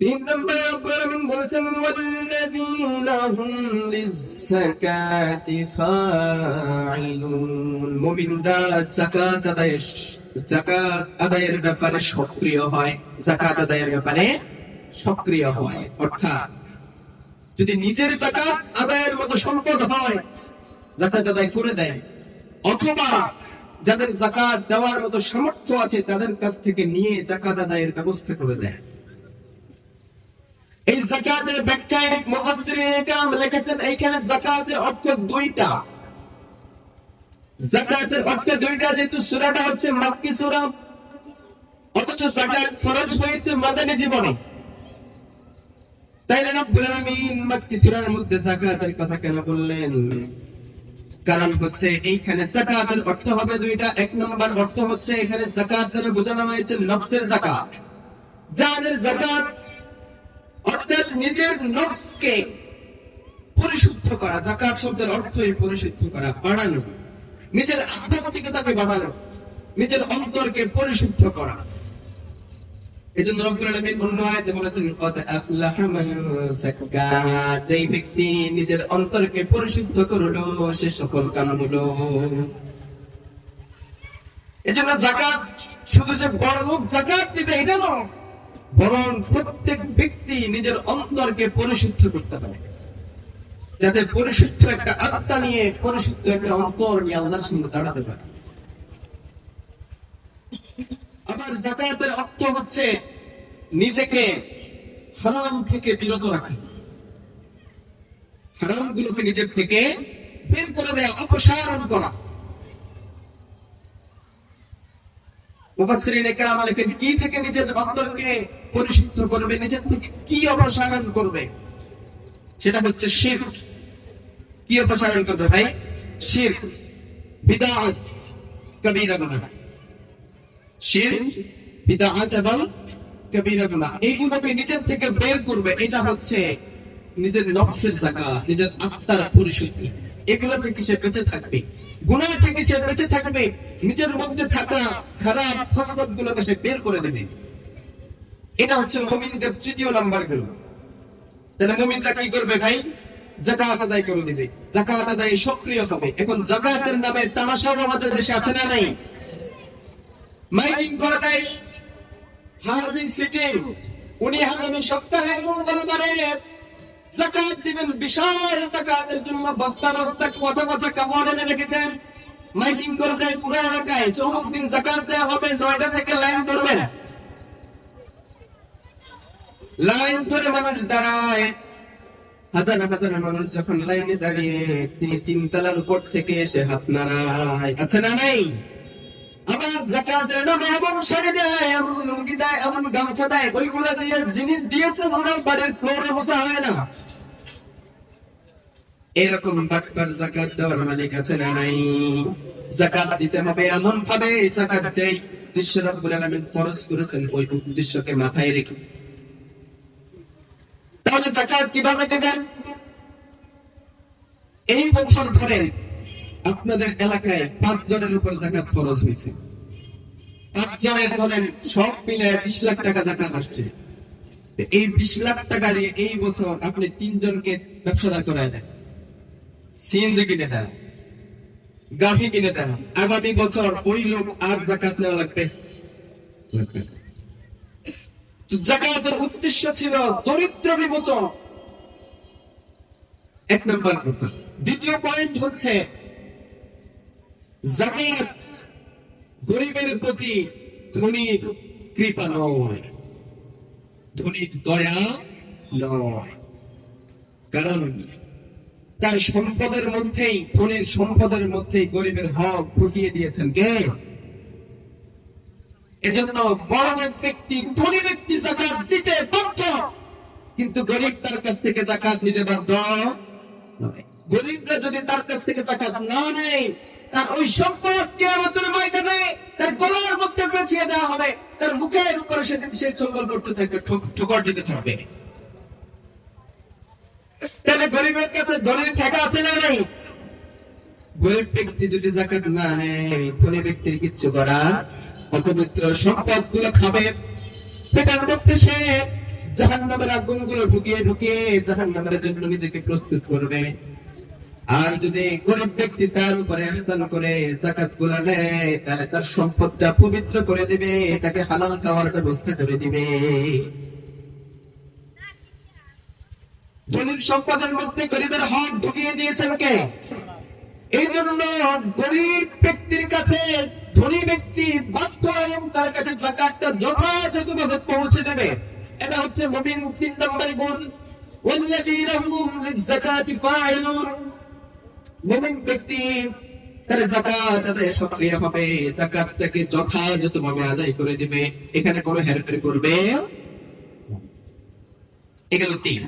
তিন বলছেন আদায়ের ব্যাপারে সক্রিয় হয়। আদায়ের ব্যাপারে সক্রিয় হয়। অর্থাৎ যদি নিজের যাকাত আদায়ের মতো সম্পদ হয়, যাকাত আদায় করে দেয়, অথবা যাদের যাকাত দেওয়ার মতো সামর্থ্য আছে, তাদের কাছ থেকে নিয়ে যাকাত আদায়ের ব্যবস্থা করে দেয়। এই জাকাতের ব্যাখ্যায় মুফাসসিরিন লিখেছেন, এইখানে জাকাতের অর্থ দুইটা। জাকাতের অর্থ দুইটা, যেহেতু সূরাটা হচ্ছে মাক্কি সূরা, অথচ জাকাত ফরজ হয়েছে মাদানী জীবনে। তাইলে রব্বুল আলামিন মাক্কি সূরার মধ্যে জাকাতের কথা কেন বললেন? কারণ হচ্ছে এইখানে জাকাতের অর্থ হবে দুইটা। এক নম্বর অর্থ হচ্ছে এখানে জাকাত দ্বারা বোঝানো হয়েছে নফসের জাকাত। যাদের জাকাত অর্থাৎ নিজের নফসকে পরিশুদ্ধ করা জাকাত শব্দের অর্থই পরিশুদ্ধ করা, বাড়ানো। নিজের আধ্যাত্মিকতাকে বাড়ানো, নিজের অন্তরকে পরিশুদ্ধ করা। এই জন্য বলেছেন যেই ব্যক্তি নিজের অন্তরকে পরিশুদ্ধ করল, সে সফল কাম হলো। এজন্য যাকাত, শুধু যে বড় লোক যাকাত দিবে, এটা নয়। বরং প্রত্যেক ব্যক্তি নিজের অন্তরকে পরিশুদ্ধ করতে পারে। যাতে পরিশুদ্ধ একটা আত্মা নিয়ে পরিশুদ্ধ একটা অন্তর নিয়ে আল্লাহর সামনে দাঁড়াতে পারে। আবার জাকাতের অর্থ হচ্ছে নিজেকে হারাম থেকে বিরত রাখা। হারাম গুলোকে নিজের থেকে বের করে দেয়া, অপসারণ করা। মুফাসসিরিন ইকরাম লেখেন কি থেকে নিজের অন্তরকে পরিশুদ্ধ করবে, নিজের থেকে কি অপসারণ করবে? সেটা হচ্ছে শিরক। কি অপসারণ করবে ভাই? শিরক। বিদআত কবিরা গুনাহ। শিরক বিদআত এবং কবিরা গুনাহ। এইগুলোকে নিজের থেকে বের করবে, এটা হচ্ছে নিজের নফসের জাকাত নিজের আত্মার পরিশুদ্ধি। এগুলো থেকে সে বেঁচে থাকবে? গুনাহ থেকে সে বেঁচে থাকবে, নিজের মধ্যে থাকা খারাপ ফসলত গুলোকে সে বের করে দেবে। এটা হচ্ছে মুমিনদের তৃতীয় নাম্বারগুলো। তাহলে মুমিনরা কি করবে ভাই? জাকাত আদায় করে দিবে। জাকাত আদায় সক্রিয় হবে। এখন জাকাতের নামে তামাশাও আমাদের দেশে আছে না নাই? মাইকিং করে দেয় হাজি সিটিং। উনি আগামী সপ্তাহে মঙ্গলবারে জাকাত দিবেন, বিশাল জাকাতের জন্য বস্তা বস্তা কথা কথা কাপড় এনে রেখেছেন। মাইকিং করে দেয় পুরো এলাকায়। চৌমুক দিন জাকাত দেওয়া হবে, নয়টা থেকে লাইন ধরবেন। লাইন ধরে মানুষ দাঁড়ায়। হাজার হাজার মানুষ যখন লাইনে দাঁড়িয়ে, তিনি তিন তলার উপর থেকে এসে হাত নাড়ায়। আছে না নাই? এমন এরকম মালিক আছে না নাই? জাকাত দিতে হবে ভাবে জাকাত যেই উদ্দেশ্য রব্বুল ফরজ করেছেন, ওই উদ্দেশ্যকে মাথায় রেখে। তাহলে জাকাত কীভাবে দেবেন? এই বছর ধরে আপনাদের এলাকায় পাঁচ জনের উপর জাকাত ফরজ হয়েছে। পাঁচ জনের ধরেন সব মিলে বিশ লাখ টাকা জাকাত আসছে। এই বিশ লাখ টাকা দিয়ে এই বছর আপনি তিনজনকে ব্যবসাদার করায় দেন। সিএনজি কিনে দেন, গাভি কিনে দেন। আগামী বছর ওই লোক আর জাকাত নেওয়া লাগবে? লাগবে জাকাতের উদ্দেশ্য ছিল দরিদ্র বিমোচন। এক নম্বর কথা। দ্বিতীয় পয়েন্ট হচ্ছে জাকাত গরিবের প্রতি ধনীর কৃপা নয়। ধনীর দয়া নয়। কারণ তার সম্পদের মধ্যেই, ধনীর সম্পদের মধ্যেই গরিবের হক ঢুকিয়ে দিয়েছেন কে? এজন্য বড় ব্যক্তি, ধনী ব্যক্তি জাকাত দিতে বাধ্য। কিন্তু গরিব তার কাছ থেকে জাকাত নিতে বাধ্য গরিবরা যদি তার কাছ থেকে জাকাত না নেয়, তার ওই সম্পদ কেয়ামতের ময়দানে তার গলার মধ্যে পেঁচিয়ে দেওয়া হবে। তার মুখের উপরে সেদিন সে চঙ্গল করতে থাকবে ঠোকর দিতে থাকবে। তাহলে গরিবের কাছে ধনীর ঠেকা আছে না নাই? গরিব ব্যক্তি যদি জাকাত না নেয়, ধনী ব্যক্তির কিচ্ছু করার অপবিত্র সম্পদগুলো খাবে। পেটের মধ্যে সে জাহান নামের আগুনগুলো ঢুকিয়ে ঢুকিয়ে জাহান নামের জন্য নিজেকে প্রস্তুত করবে। আর যদি গরিব ব্যক্তি তার উপরে আহসান করে জাকাতগুলা নেয়, তাহলে তার সম্পদটা পবিত্র করে দিবে, তাকে হালাল খাওয়ার ব্যবস্থা করে দিবে। ধনীর সম্পদের মধ্যে গরিবের হক ঢুকিয়ে দিয়েছেন কে? এই জন্য গরিব ব্যক্তির কাছে ধনী ব্যক্তি বাধ্য এবং তার কাছে জাকাতটা যথাযথভাবে পৌঁছে দেবে এটা হচ্ছে মুমিন তিন নম্বর গুণ والذين هم للزكاة فاعلون মুমিন ব্যক্তি তার জাকাত আদায় সক্রিয় হবে জাকাতটাকে যথাযথভাবে আদায় করে দিবে এখানে কোনো হেরফের করবে এগুলো তিন